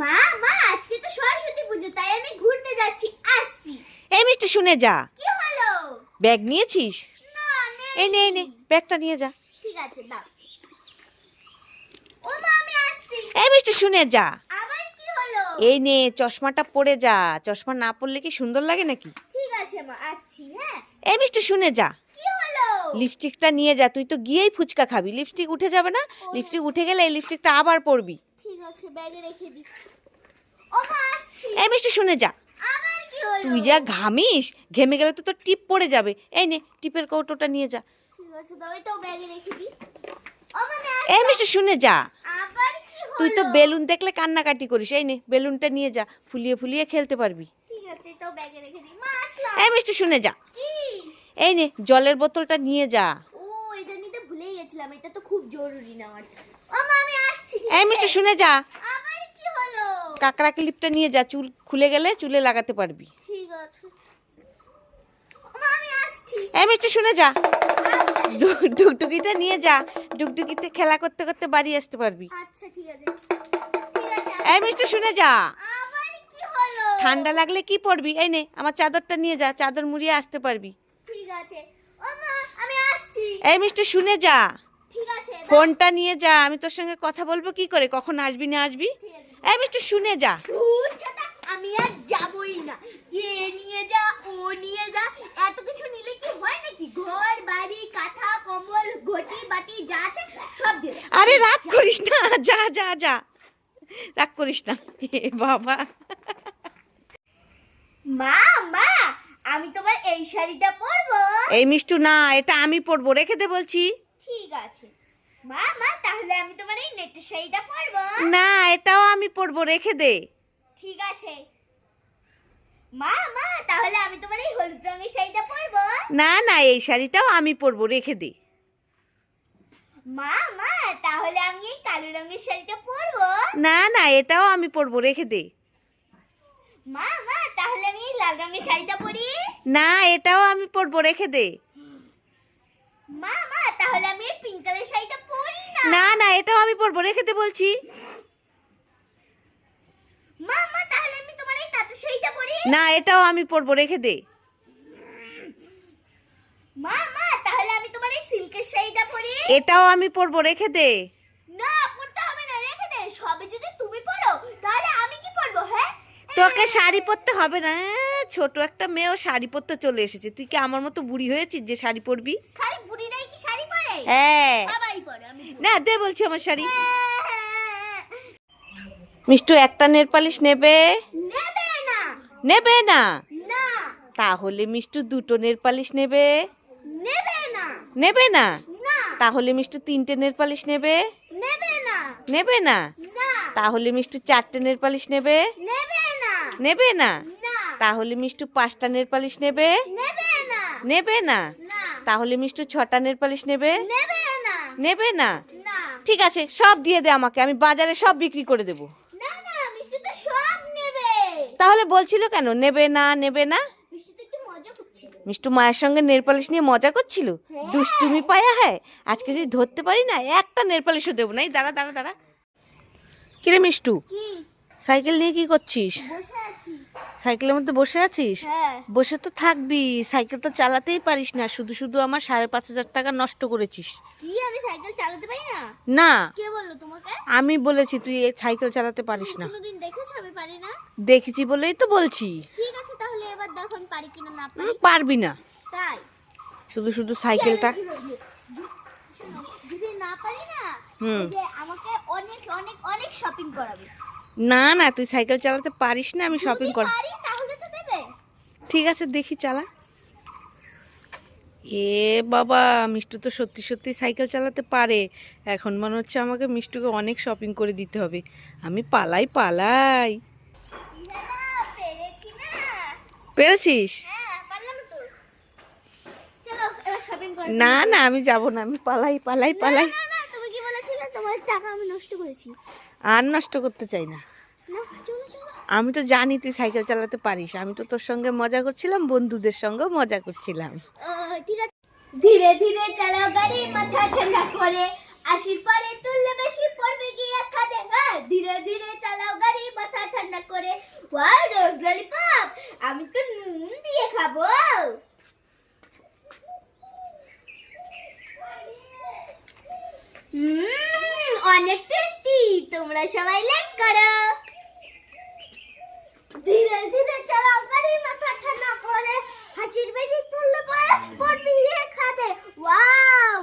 মা মা আজকে তো সরস্বতী পুজো তাই আমি ঘুরতে যাচ্ছি আসছি। এই মিষ্টি শুনে যা। কি হলো? ব্যাগ নিয়েছিস? না এই নে এই নে ব্যাগটা নিয়ে যা। ঠিক আছে দাও। ও মা আমি আসছি। এই মিষ্টি শুনে যা। আবার কি হলো? এই নে চশমাটা পরে যা। চশমা না পরলে কি সুন্দর লাগে নাকি? ঠিক আছে মা আসছি হ্যাঁ। এই মিষ্টি শুনে যা। কি হলো? লিপস্টিকটা নিয়ে যা তুই তো গিয়েই ফুচকা খাবি। লিপস্টিক উঠে যাবে না? লিপস্টিক উঠে গেলে এই লিপস্টিকটা আবার পরবি। আছে ব্যাগে রেখে দি। ও আসছি। এই মিষ্টি শুনে যা। আবার কি হলো? তুই যা ঘামিস ঘেমে গেলে তো তোর টিপ পড়ে যাবে। এই নে টিপের কৌটোটা নিয়ে যা। ঠিক আছে দাও এটাও ব্যাগে রেখে দি। ও এই মিষ্টি শুনে যা। আবার কি হলো তুই তো বেলুন দেখলে কান্নাকাটি করিস। এই নে বেলুনটা নিয়ে যা। ফুলিয়ে ফুলিয়ে খেলতে পারবি। ঠিক আছে এটাও ব্যাগে রেখে দি। মা আসলাম। এই মিষ্টি শুনে যা। কি? এই নে জলের বোতলটা নিয়ে যা। ও এটা নিতে ভুলেই গেছিলাম। এটা তো খুব জরুরি না আমার। আমি আসছি এই মিষ্টি শুনে যা। আবার কি হলো? কাকড়া ক্লিপটা নিয়ে যা চুল খুলে গেলে চুলে লাগাতে পারবি। ঠিক আছে। আমি আসছি। এই মিষ্টি শুনে যা। ডু- নিয়ে যা। ডুগডুগিতে খেলা করতে করতে বাড়ি আসতে পারবি। আচ্ছা ঠিক আছে। এই মিষ্টি শুনে যা। ঠান্ডা লাগলে কি পরবি? এই নে আমার চাদরটা নিয়ে যা চাদর মুড়িয়ে আসতে পারবি। ঠিক আছে। আমি আসছি। এই মিষ্টি শুনে যা। ফোনটা নিয়ে যা আমি তোর সঙ্গে কথা বলব কি করে? কখন আসবি না আসবি? এই মিষ্টি শুনে যা। আমি আর যাবই না। এ নিয়ে যা ও নিয়ে যা। এত কিছু নিলে কি হয় নাকি? ঘর বাড়ি কাঁথা কম্বল ঘটি বাটি যা আছে সব দিয়ে আরে রাগ করিস না যা যা যা। রাগ করিস না। বাবা। মা মা আমি তোমার এই শাড়িটা পরবো। এই মিষ্টু না এটা আমি পরবো। রেখে দে বলছি। মা মা তাহলে আমি তোমার এই নেটের শাড়িটা পরবো। না এটাও আমি পরবো রেখে দে। ঠিক আছে। মা মা তাহলে আমি তোমার এই হলুদ রঙের শাড়িটা পরবো। না না এই শাড়িটাও আমি পরবো রেখে দে। মা মা তাহলে আমি এই কালো রঙের শাড়িটা পরবো। না না এটাও আমি পরবো রেখে দে। মা মা তাহলে আমি এই লাল রঙের শাড়িটা পরি। না এটাও আমি পরবো রেখে দে। মা মা তাহলে আমি পিঙ্ক কালার শাড়িটা পরি না। না না এটাও আমি পরবো রেখে দে বলছি। মা মা তাহলে আমি তোমার এই তাঁতের শাড়িটা পরি। না এটাও আমি পরবো রেখে দে। মা মা তাহলে আমি তোমার এই সিল্কের শাড়িটা পরি। এটাও আমি পরবো রেখে দে। না পরতে হবে না রেখে দে। সবে যদি তুমি পরো তাহলে আমি কি পরবো হ্যাঁ? তোকে শাড়ি পরতে হবে না ছোট একটা মেয়েও শাড়ি পরতে চলে এসেছে। তুই কি আমার মতো বুড়ি হয়েছিস যে শাড়ি পরবি? খালি শাড়ি পরে হ্যাঁ। না দে বলছি আমার শাড়ি। হ্যাঁ, মিষ্টু একটা নেল পালিশ নেবে? নেবে না। তাহলে মিষ্টু দুটো নেল পালিশ নেবে। নেবে না। তাহলে মিষ্টু তিনটে নেল পালিশ নেবে। নেবে না। তাহলে মিষ্টু চারটে নেল পালিশ নেবে। নেবে না। তাহলে মিষ্টু পাঁচটা নেল পালিশ নেবে। নেবে না? তাহলে মিষ্টু ছটা নেল পালিশ নেবে? নেবে না। ঠিক আছে সব দিয়ে দে আমাকে আমি বাজারে সব বিক্রি করে দেবো। তাহলে বলছিল কেন? নেবে না নেবে না? মিষ্টি মায়ের সঙ্গে নেল পালিশ নিয়ে মজা করছিল? হ্যাঁ। দুষ্টুমি পায়া হ্যাঁ? আজকে যদি ধরতে পারি না একটা নেল পালিশও দেবো না। এই দাঁড়া দাঁড়া দাঁড়া। কিরে মিষ্টু? সাইকেল নিয়ে কি করছিস? সাইকেলের মধ্যে বসে আছিস? হ্যাঁ। বসে তো থাকবি। সাইকেল তো চালাতেই পারিস না। শুধু শুধু আমার সাড়ে পাঁচ হাজার টাকা নষ্ট করেছিস। কি আমি সাইকেল চালাতে পারি না? না। কে বলল তোমাকে? আমি বলেছি তুই এই সাইকেল চালাতে পারিস না। কোনোদিন দেখেছ? আমি পারি না। দেখেছি বলেই তো বলছি। ঠিক আছে তাহলে এবার দেখো আমি পারি কিনা না পারি। পারবি না। তাই। শুধু শুধু সাইকেলটা শোনো, যদি না পারি না হুম। আমাকে অনেক অনেক অনেক শপিং করাবে। না না তুই সাইকেল চালাতে পারিস না আমি শপিং কর। ঠিক আছে দেখি চালা। এ বাবা মিষ্টু তো সত্যি সত্যি সাইকেল চালাতে পারে। এখন মনে হচ্ছে আমাকে মিষ্টুকে অনেক শপিং করে দিতে হবে। আমি পালাই পালাই। পেরেছিস? হ্যাঁ না না আমি যাব না আমি পালাই পালাই পালাই না না তুমি কি বলেছিলে তোমার টাকা আমি নষ্ট করেছি। আর নষ্ট করতে চাই না। আমি তো জানি তুই সাইকেল চালাতে পারিস। আমি তো তোর সঙ্গে মজা করছিলাম বন্ধুদের সঙ্গে মজা করছিলাম। ঠিক আছে। ধীরে ধীরে চালাও গাড়ি মাথা ঠান্ডা করে। আশির পরে তুললে বেশি পড়বে গিয়ে খাদে হ্যাঁ ধীরে ধীরে চালাও গাড়ি মাথা ঠান্ডা করে। ওয়াও রোজ ললিপপ আমি তো নুন দিয়ে খাব উম, অনেক টেস্টি তোমরা সবাই লাইক করো। ধীরে ধীরে চলো গাড়ি মাথা ঠান্ডা করে, হাসির বেশি তুললে পরে পড়বি খাদে। ওয়াও